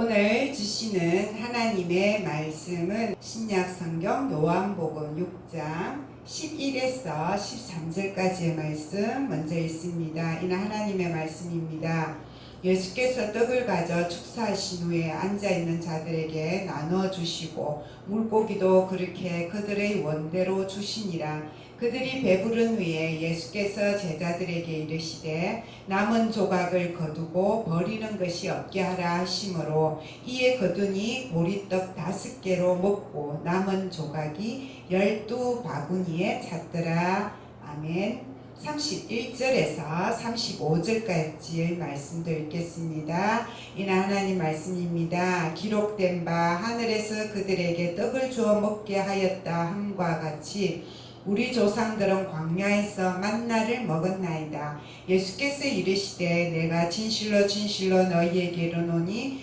오늘 주시는 하나님의 말씀은 신약 성경 요한복음 6장 11에서 13절까지의 말씀 먼저 있습니다. 이는 하나님의 말씀입니다. 예수께서 떡을 가져 축사하신 후에 앉아 있는 자들에게 나눠 주시고 물고기도 그렇게 그들의 원대로 주시니라. 그들이 배부른 후에 예수께서 제자들에게 이르시되 남은 조각을 거두고 버리는 것이 없게 하라 하심으로 이에 거두니 보리떡 다섯 개로 먹고 남은 조각이 열두 바구니에 찼더라. 아멘. 31절에서 35절까지의 말씀도 읽겠습니다. 이는 하나님 말씀입니다. 기록된 바 하늘에서 그들에게 떡을 주어 먹게 하였다 함과 같이 우리 조상들은 광야에서 만나를 먹었나이다. 예수께서 이르시되 내가 진실로 진실로 너희에게 이르노니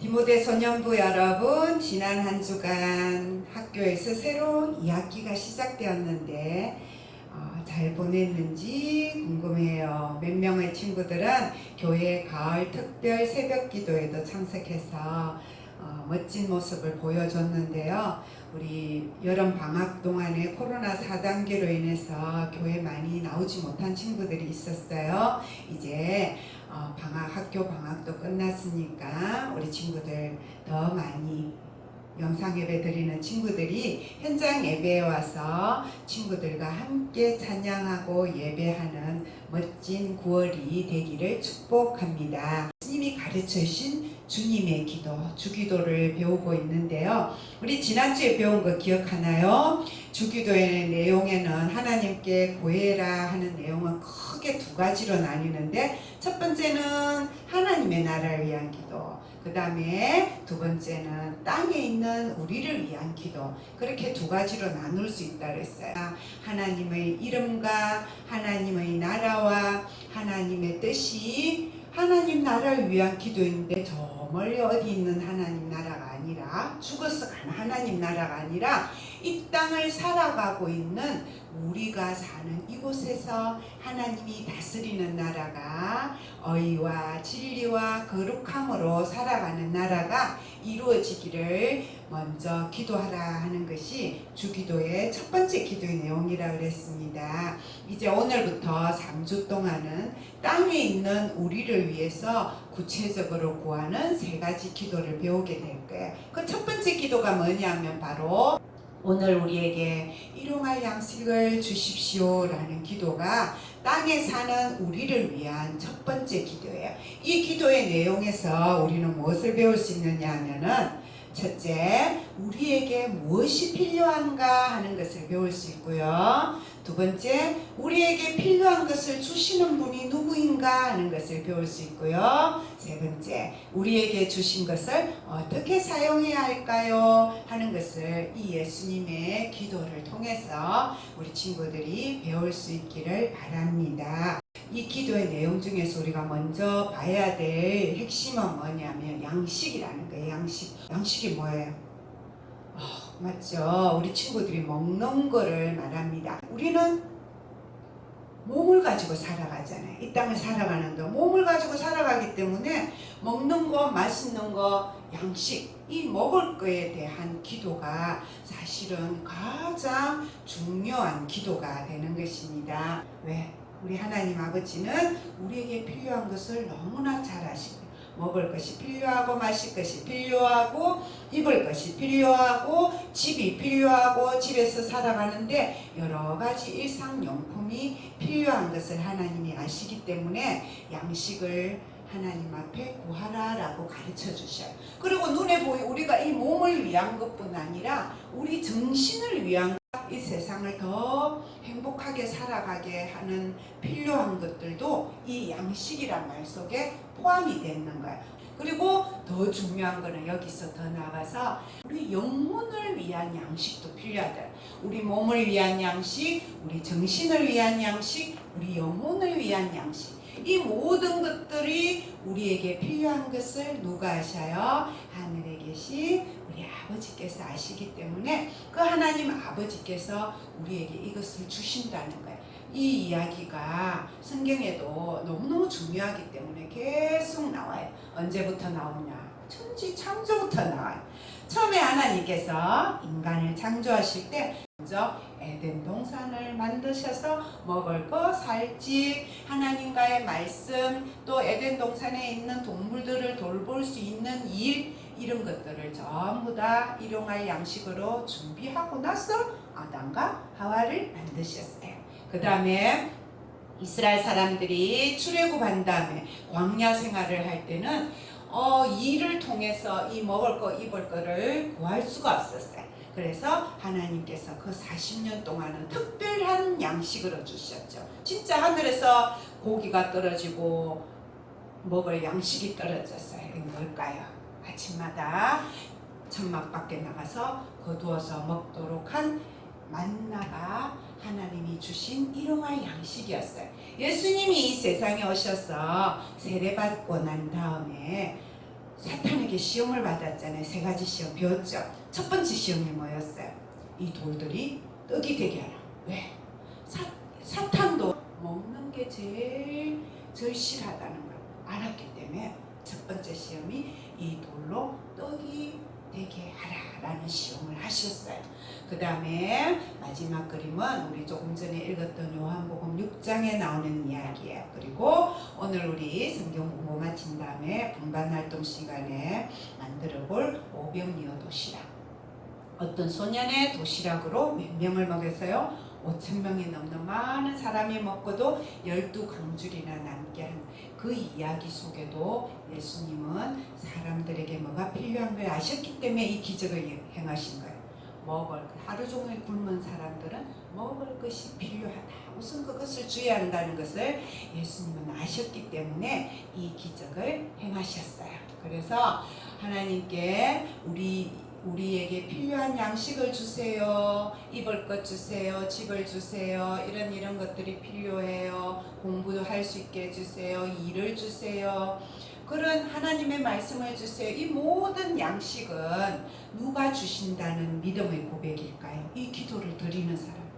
디모데 소년부 여러분 지난 한 주간 학교에서 새로운 2학기가 시작되었는데 어, 잘 보냈는지 궁금해요. 몇 명의 친구들은 교회 가을 특별 새벽 기도에도 참석해서 어, 멋진 모습을 보여줬는데요. 우리 여름 방학 동안에 코로나 4단계로 인해서 교회 많이 나오지 못한 친구들이 있었어요. 이제 어, 방학 학교 방학도 끝났으니까 우리 친구들 더 많이 영상 예배 드리는 친구들이 현장 예배에 와서 친구들과 함께 찬양하고 예배하는 멋진 9월이 되기를 축복합니다. 스님이 가르쳐 주신 주님의 기도, 주기도를 배우고 있는데요. 우리 지난주에 배운 거 기억하나요? 주기도의 내용에는 하나님께 구해라 하는 내용은 크게 두 가지로 나뉘는데 첫 번째는 하나님의 나라를 위한 기도, 그 다음에 두 번째는 땅에 있는 우리를 위한 기도 그렇게 두 가지로 나눌 수 있다 그랬어요 하나님의 이름과 하나님의 나라와 하나님의 뜻이 하나님 나라를 위한 기도인데 저 멀리 어디 있는 하나님 나라가 아니라 죽어서 가는 하나님 나라가 아니라 이 땅을 살아가고 있는 우리가 사는 이곳에서 하나님이 다스리는 나라가 어이와 진리와 거룩함으로 살아가는 나라가 이루어지기를 먼저 기도하라 하는 것이 주기도의 첫 번째 기도의 내용이라 그랬습니다. 이제 오늘부터 3주 동안은 땅에 있는 우리를 위해서 구체적으로 구하는 세 가지 기도를 배우게 될 거예요. 그 첫 번째 기도가 뭐냐면 바로 오늘 우리에게 일용할 양식을 주십시오 라는 기도가 땅에 사는 우리를 위한 첫 번째 기도예요. 이 기도의 내용에서 우리는 무엇을 배울 수 있느냐 하면은 첫째, 우리에게 무엇이 필요한가 하는 것을 배울 수 있고요. 두 번째, 우리에게 필요한 것을 주시는 분이 누구인가 하는 것을 배울 수 있고요. 세 번째, 우리에게 주신 것을 어떻게 사용해야 할까요? 하는 것을 이 예수님의 기도를 통해서 우리 친구들이 배울 수 있기를 바랍니다. 이 기도의 내용 중에서 우리가 먼저 봐야 될 핵심은 뭐냐면 양식이라는 거예요. 양식. 양식이 뭐예요? 아, 맞죠. 우리 친구들이 먹는 거를 말합니다. 우리는 몸을 가지고 살아가잖아요. 이 땅을 살아가는데 몸을 가지고 살아가기 때문에 먹는 거, 맛있는 거, 양식, 이 먹을 거에 대한 기도가 사실은 가장 중요한 기도가 되는 것입니다. 왜? 우리 하나님 아버지는 우리에게 필요한 것을 너무나 잘 아시고 먹을 것이 필요하고 마실 것이 필요하고 입을 것이 필요하고 집이 필요하고 집에서 살아가는데 여러 가지 일상용품이 필요한 것을 하나님이 아시기 때문에 양식을 하나님 앞에 구하라라고 가르쳐 주셔요. 그리고 눈에 보이 우리가 이 몸을 위한 것뿐 아니라 우리 정신을 위한 이 세상을 더 행복하게 살아가게 하는 필요한 것들도 이 양식이란 말 속에 포함이 되는 거예요. 그리고 더 중요한 거는 여기서 더 나가서 우리 영혼을 위한 양식도 필요하다. 우리 몸을 위한 양식, 우리 정신을 위한 양식, 우리 영혼을 위한 양식. 이 모든 것들이 우리에게 필요한 것을 누가 아셔요? 하늘에 계신 우리 아버지께서 아시기 때문에 그 하나님 아버지께서 우리에게 이것을 주신다는 거예요. 이 이야기가 성경에도 너무너무 중요하기 때문에 계속 나와요. 언제부터 나오냐? 천지 창조부터 나와요. 처음에 하나님께서 인간을 창조하실 때 먼저 에덴 동산을 만드셔서 먹을 거 살집 하나님과의 말씀 또 에덴 동산에 있는 동물들을 돌볼 수 있는 일 이런 것들을 전부 다 일용할 양식으로 준비하고 나서 아담과 하와를 만드셨어요. 그 다음에 이스라엘 사람들이 출애굽한 다음에 광야 생활을 할 때는 어, 이를 통해서 이 먹을 거 입을 거를 구할 수가 없었어요. 그래서 하나님께서 그 40년 동안은 특별한 양식으로 주셨죠. 진짜 하늘에서 고기가 떨어지고 먹을 양식이 떨어졌어요. 이게 뭘까요? 아침마다 천막 밖에 나가서 거두어서 먹도록 한 만나가 하나님이 주신 일용할 양식이었어요. 예수님이 이 세상에 오셔서 세례받고 난 다음에 사탄에게 시험을 받았잖아요. 세 가지 시험 배웠죠. 첫 번째 시험이 뭐였어요? 이 돌들이 떡이 되게 하라. 왜? 사, 사탄도 먹는 게 제일 절실하다는 걸 알았기 때문에 첫 번째 시험이 이 돌로 떡이 되게 하라라는 시험을 하셨어요. 그 다음에 마지막 그림은 우리 조금 전에 읽었던 요한복음 6장에 나오는 이야기예요. 그리고 오늘 우리 성경 공부 마친 다음에 분반 활동 시간에 만들어 볼 오병이어 도시락. 어떤 소년의 도시락으로 몇 명을 먹였어요? 5천 명이 넘는 많은 사람이 먹고도 열두 강줄이나 남게 한 그 이야기 속에도 예수님은 사람들에게 뭐가 필요한 걸 아셨기 때문에 이 기적을 행하신 거예요. 먹을 하루 종일 굶은 사람들은 먹을 것이 필요하다. 우선 그것을 주의야 한다는 것을 예수님은 아셨기 때문에 이 기적을 행하셨어요. 그래서 하나님께 우리 우리에게 필요한 양식을 주세요. 입을 것 주세요. 집을 주세요. 이런 이런 것들이 필요해요. 공부도 할 수 있게 해주세요. 일을 주세요. 그런 하나님의 말씀을 주세요. 이 모든 양식은 누가 주신다는 믿음의 고백일까요? 이 기도를 드리는 사람.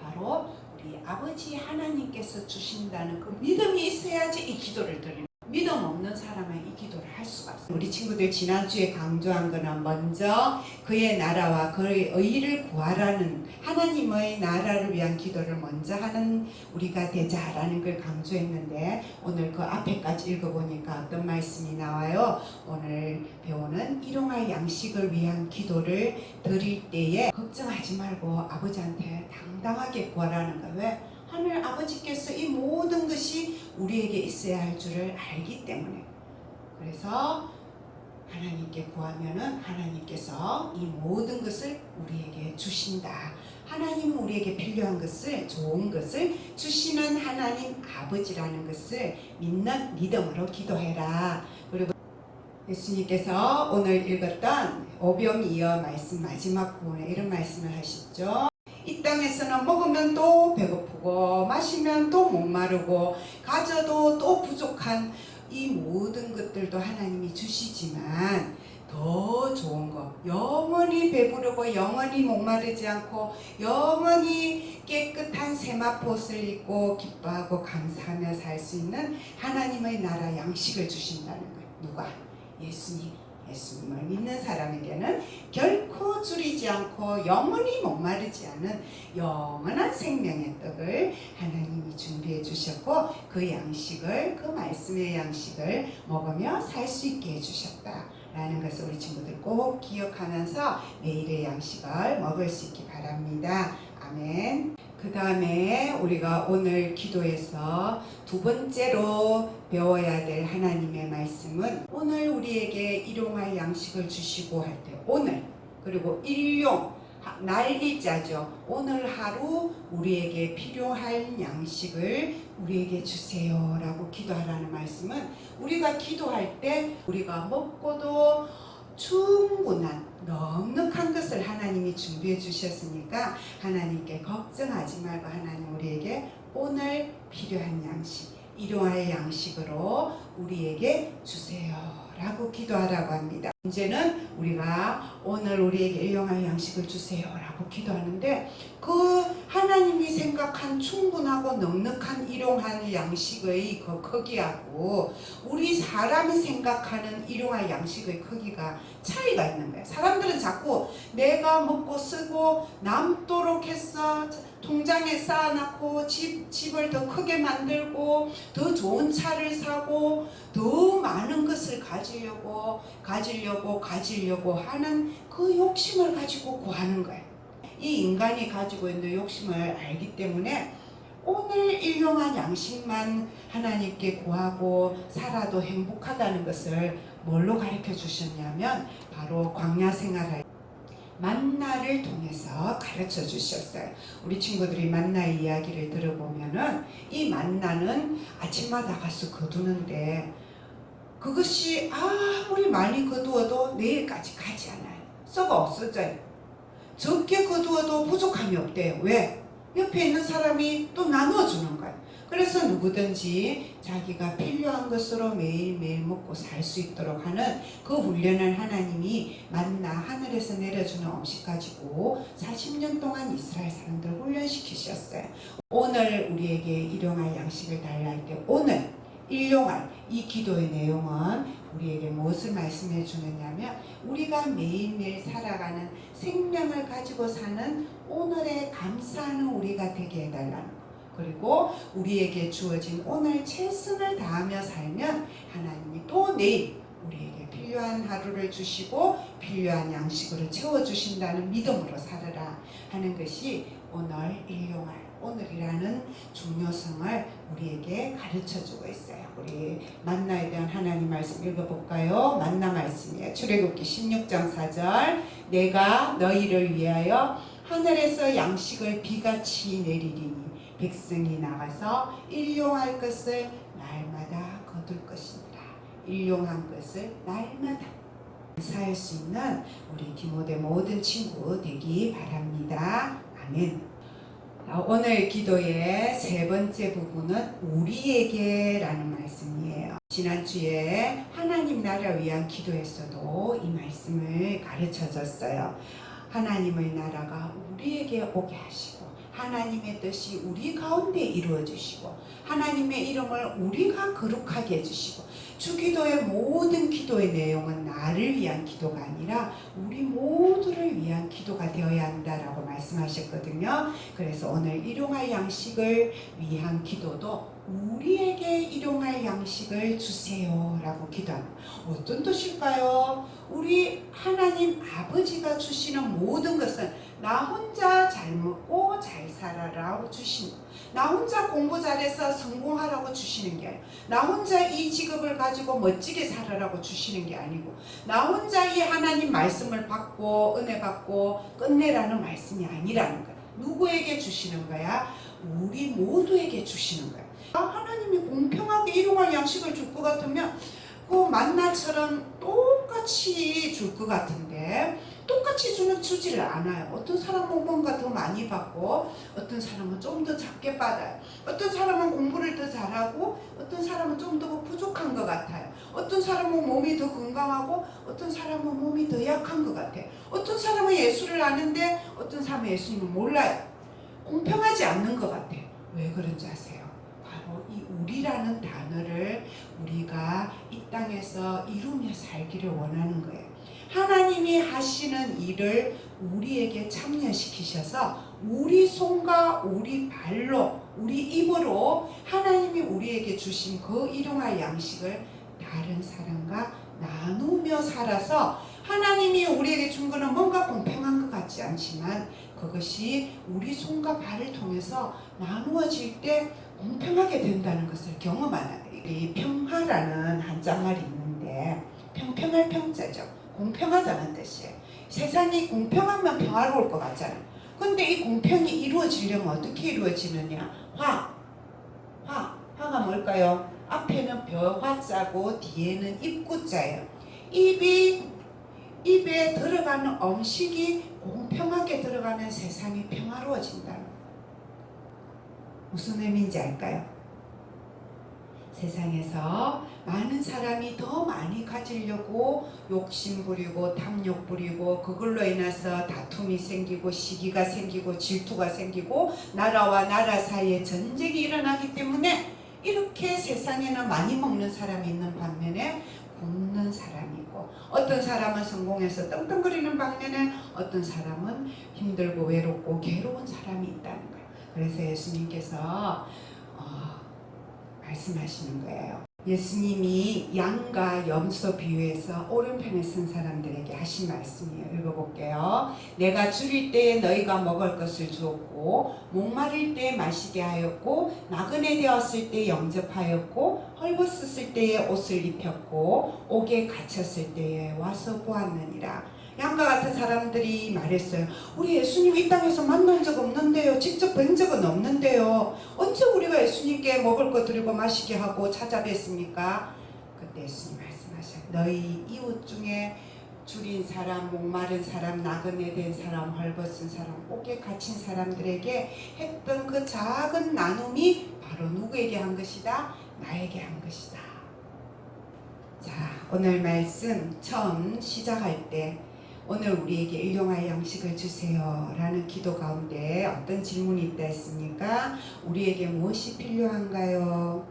바로 우리 아버지 하나님께서 주신다는 그 믿음이 있어야지 이 기도를 드리는 믿음 없는 사람은 이 기도를 할 수가 없어요. 우리 친구들 지난주에 강조한 거는 먼저 그의 나라와 그의 의를 구하라는 하나님의 나라를 위한 기도를 먼저 하는 우리가 되자라는 걸 강조했는데 오늘 그 앞에까지 읽어보니까 어떤 말씀이 나와요? 오늘 배우는 일용할 양식을 위한 기도를 드릴 때에 걱정하지 말고 아버지한테 당당하게 구하라는 거예요. 왜? 하늘 아버지께서 이 모든 것이 우리에게 있어야 할 줄을 알기 때문에 그래서 하나님께 구하면은 하나님께서 이 모든 것을 우리에게 주신다. 하나님은 우리에게 필요한 것을 좋은 것을 주시는 하나님 아버지라는 것을 믿는 믿음으로 기도해라. 그리고 예수님께서 오늘 읽었던 오병이어 말씀 마지막 부분에 이런 말씀을 하셨죠. 이 땅에서는 먹으면 또 배고프고 마시면 또 목마르고 가져도 또 부족한 이 모든 것들도 하나님이 주시지만 더 좋은 거 영원히 배부르고 영원히 목마르지 않고 영원히 깨끗한 세마포옷을 입고 기뻐하고 감사하며 살 수 있는 하나님의 나라 양식을 주신다는 거예요. 누가? 예수님. 예수님을 믿는 사람에게는 결코 줄이지 않고 영원히 목마르지 않은 영원한 생명의 떡을 하나님이 준비해 주셨고 그 양식을 그 말씀의 양식을 먹으며 살 수 있게 해 주셨다 라는 것을 우리 친구들 꼭 기억하면서 매일의 양식을 먹을 수 있기 바랍니다. 아멘. 그 다음에 우리가 오늘 기도에서 두 번째로 배워야 될 하나님의 말씀은 오늘 우리에게 일용할 양식을 주시고 할 때 오늘 그리고 일용 하- 날일자죠. 오늘 하루 우리에게 필요할 양식을 우리에게 주세요라고 기도하라는 말씀은 우리가 기도할 때 우리가 먹고도 충분한 넉넉한 것을 하나님이 준비해 주셨으니까 하나님께 걱정하지 말고 하나님 우리에게 오늘 필요한 양식 일용할 양식으로 우리에게 주세요 라고 기도하라고 합니다. 이제는 우리가 오늘 우리에게 일용할 양식을 주세요 라고 기도하는데 그 하나님이 생각한 충분하고 넉넉한 일용할 양식의 그 크기하고 우리 사람이 생각하는 일용할 양식의 크기가 차이가 있는 거예요. 사람들은 자꾸 내가 먹고 쓰고 남도록 해서 통장에 쌓아놓고 집, 집을 더 크게 만들고 더 좋은 차를 사고 더 많은 것을 가지려고 가지려고 가지려고 하는 그 욕심을 가지고 구하는 거예요. 이 인간이 가지고 있는 욕심을 알기 때문에 오늘 일용한 양식만 하나님께 구하고 살아도 행복하다는 것을 뭘로 가르쳐 주셨냐면 바로 광야 생활할 만나를 통해서 가르쳐 주셨어요. 우리 친구들이 만나의 이야기를 들어보면은 이 만나는 아침마다 가서 거두는데 그것이 아무리 많이 거두어도 내일까지 가지 않아요. 썩어 없어져요. 적게 거두어도 부족함이 없대요. 왜? 옆에 있는 사람이 또 나눠주는 거예요. 그래서 누구든지 자기가 필요한 것으로 매일매일 먹고 살 수 있도록 하는 그 훈련을 하나님이 만나 하늘에서 내려주는 음식 가지고 40년 동안 이스라엘 사람들 훈련시키셨어요. 오늘 우리에게 일용할 양식을 달라 할 때 오늘 일용할 이 기도의 내용은 우리에게 무엇을 말씀해 주느냐면 우리가 매일매일 살아가는 생명을 가지고 사는 오늘에 감사하는 우리가 되게 해달라는 거. 그리고 우리에게 주어진 오늘 최선을 다하며 살면 하나님이 또 내일 우리에게 필요한 하루를 주시고 필요한 양식으로 채워주신다는 믿음으로 살아라 하는 것이 오늘 일용할 오늘이라는 중요성을 우리에게 가르쳐 주고 있어요. 우리 만나에 대한 하나님 말씀 읽어볼까요? 만나 말씀이에요. 출애굽기 16장 4절 내가 너희를 위하여 하늘에서 양식을 비같이 내리리니 백성이 나가서 일용할 것을 날마다 거둘 것입니다. 일용한 것을 날마다 사할 수 있는 우리 디모데 모든 친구 되기 바랍니다. 아멘. 자, 오늘 기도의 세 번째 부분은 우리에게라는 말씀이에요. 지난주에 하나님 나라 위한 기도에서도 이 말씀을 가르쳐 줬어요. 하나님의 나라가 우리에게 오게 하시고 하나님의 뜻이 우리 가운데 이루어 주시고 하나님의 이름을 우리가 거룩하게 해 주시고 주기도의 모든 기도의 내용은 나를 위한 기도가 아니라 우리 모두를 위한 기도가 되어야 한다라고 말씀하셨거든요. 그래서 오늘 일용할 양식을 위한 기도도 우리에게 일용할 양식을 주세요라고 기도하는 어떤 뜻일까요? 우리 하나님 아버지가 주시는 모든 것은 나 혼자 잘 먹고 잘 살아라고 주신 나 혼자 공부 잘해서 성공하라고 주시는 게 아니고 나 혼자 이 직업을 가지고 멋지게 살아라고 주시는 게 아니고 나 혼자 이 하나님 말씀을 받고 은혜 받고 끝내라는 말씀이 아니라는 거야 누구에게 주시는 거야? 우리 모두에게 주시는 거야 아, 하나님이 공평하게 일용할 양식을 줄 것 같으면 그 만나처럼 똑같이 줄 것 같은데 똑같이 주는 주지를 않아요. 어떤 사람은 뭔가 더 많이 받고 어떤 사람은 좀 더 작게 받아요. 어떤 사람은 공부를 더 잘하고 어떤 사람은 좀 더 부족한 것 같아요. 어떤 사람은 몸이 더 건강하고 어떤 사람은 몸이 더 약한 것 같아요. 어떤 사람은 예수를 아는데 어떤 사람은 예수님을 몰라요. 공평하지 않는 것 같아요. 왜 그런지 아세요? 바로 이 우리라는 단어를 우리가 이 땅에서 이루며 살기를 원하는 거예요. 하나님이 하시는 일을 우리에게 참여시키셔서 우리 손과 우리 발로 우리 입으로 하나님이 우리에게 주신 그 일용할 양식을 다른 사람과 나누며 살아서 하나님이 우리에게 준 거는 뭔가 공평한 것 같지 않지만 그것이 우리 손과 발을 통해서 나누어질 때 공평하게 된다는 것을 경험하는 이 평화라는 한자말이 있는데 평평할 평자죠. 공평하다는 뜻이에요. 세상이 공평하면 평화로울 것 같잖아. 근데 이 공평이 이루어지려면 어떻게 이루어지느냐? 화. 화. 화가 뭘까요? 앞에는 벼화자고 뒤에는 입구자예요. 입이 입에 들어가는 음식이 공평하게 들어가는 세상이 평화로워진다. 무슨 의미인지 알까요? 세상에서 많은 사람이 더 많이 가지려고 욕심 부리고 탐욕 부리고 그걸로 인해서 다툼이 생기고 시기가 생기고 질투가 생기고 나라와 나라 사이에 전쟁이 일어나기 때문에 이렇게 세상에는 많이 먹는 사람이 있는 반면에 굶는 사람이 있고 어떤 사람은 성공해서 떵떵거리는 반면에 어떤 사람은 힘들고 외롭고 괴로운 사람이 있다는 거예요. 그래서 예수님께서 어, 말씀하시는 거예요. 예수님이 양과 염소 비유해서 오른편에 쓴 사람들에게 하신 말씀이에요. 읽어볼게요. 내가 줄일 때에 너희가 먹을 것을 주었고 목마를 때 마시게 하였고 나그네 되었을 때 영접하였고 헐벗었을 때에 옷을 입혔고 옥에 갇혔을 때에 와서 보았느니라. 양과 같은 사람들이 말했어요. 우리 예수님 이 땅에서 만난 적 없는데요. 직접 뵌 적은 없는데요. 언제 우리가 예수님께 먹을 것 드리고 마시게 하고 찾아뵀습니까? 그때 예수님 말씀하셔요. 너희 이웃 중에 줄인 사람, 목마른 사람, 나그네 된 사람, 헐벗은 사람, 옥에 갇힌 사람들에게 했던 그 작은 나눔이 바로 누구에게 한 것이다? 나에게 한 것이다. 자, 오늘 말씀 처음 시작할 때 오늘 우리에게 일용할 양식을 주세요 라는 기도 가운데 어떤 질문이 있다 했습니까? 우리에게 무엇이 필요한가요?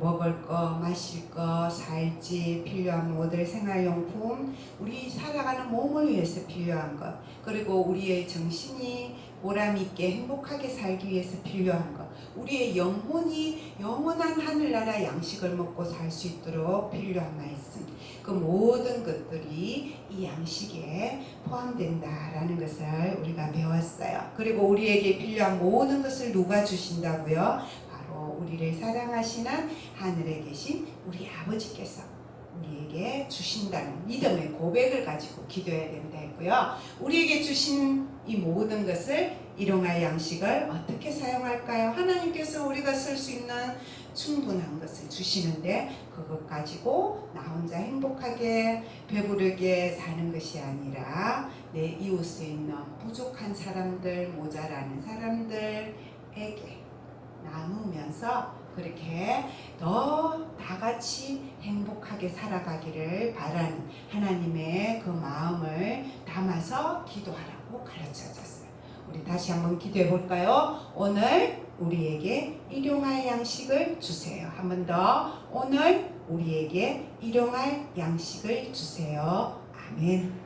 먹을 거, 마실 거, 살지, 필요한 모든 생활용품, 우리 살아가는 몸을 위해서 필요한 것, 그리고 우리의 정신이 보람 있게 행복하게 살기 위해서 필요한 것, 우리의 영혼이 영원한 하늘나라 양식을 먹고 살 수 있도록 필요한 말씀, 그 모든 것들이 이 양식에 포함된다라는 것을 우리가 배웠어요. 그리고 우리에게 필요한 모든 것을 누가 주신다고요? 바로 우리를 사랑하시는 하늘에 계신 우리 아버지께서 우리에게 주신다는 믿음의 고백을 가지고 기도해야 된다 했고요. 우리에게 주신 이 모든 것을 일용할 양식을 어떻게 사용할까요? 하나님께서 우리가 쓸 수 있는 충분한 것을 주시는데 그것 가지고 나 혼자 행복하게 배부르게 사는 것이 아니라 내 이웃에 있는 부족한 사람들, 모자라는 사람들에게 나누면서 그렇게 더 다 같이 행복하게 살아가기를 바라는 하나님의 그 마음을 담아서 기도하라고 가르쳐 줬어요. 우리 다시 한번 기도해 볼까요? 오늘 우리에게 일용할 양식을 주세요. 한 번 더. 오늘 우리에게 일용할 양식을 주세요. 아멘.